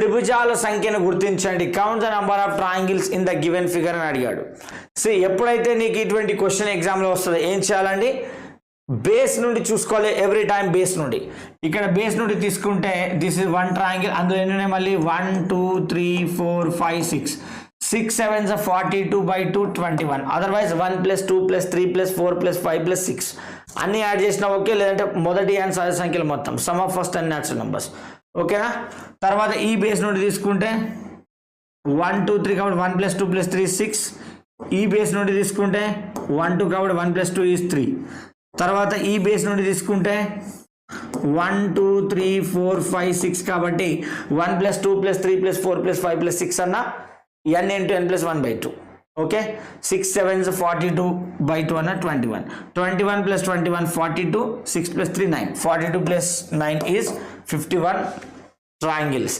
త్రిభుజాల సంఖ్యను గుర్తించండి. Count the number of triangles in the given figure అని అడిగాడు. సో ఎప్పుడైతే నీకు ఇటువంటి క్వశ్చన్ ఎగ్జామ్లో వస్తుందో ఏం చేయాలండి? బేస్ నుండి చూసుకోవాలి ఎవ్రీ టైం బేస్ నుండి. ఇక్కడ బేస్ నుండి తీసుకుంటే దిస్ ఇస్ వన్ ట్రయాంగిల్ అందులో ఎన్ని ఉన్నాయి మళ్ళీ? One two three four five six six seven forty two by two twenty one otherwise one plus two plus three plus four plus five plus six అన్ని add చేసినా okay లేదంటే మొదటి and సహజ సంఖ్యలు మొత్తం. Sum of first and natural numbers ఓకేనా? తర్వాత ఈ బేస్ నుండి తీసుకుంటే వన్ టూ త్రీ కాబట్టి one plus two plus three six ఈ బేస్ నుండి తీసుకుంటే వన్ టూ కాబట్టి one plus two is three తర్వాత ఈ బేస్ నుండి తీసుకుంటే one two three four five six కాబట్టి one plus two plus three plus four plus five plus six అన్న N into N plus one by two okay? Six sevens forty two by two అన్న twenty one twenty one plus twenty one forty two six plus three nine forty two plus nine is fifty one triangles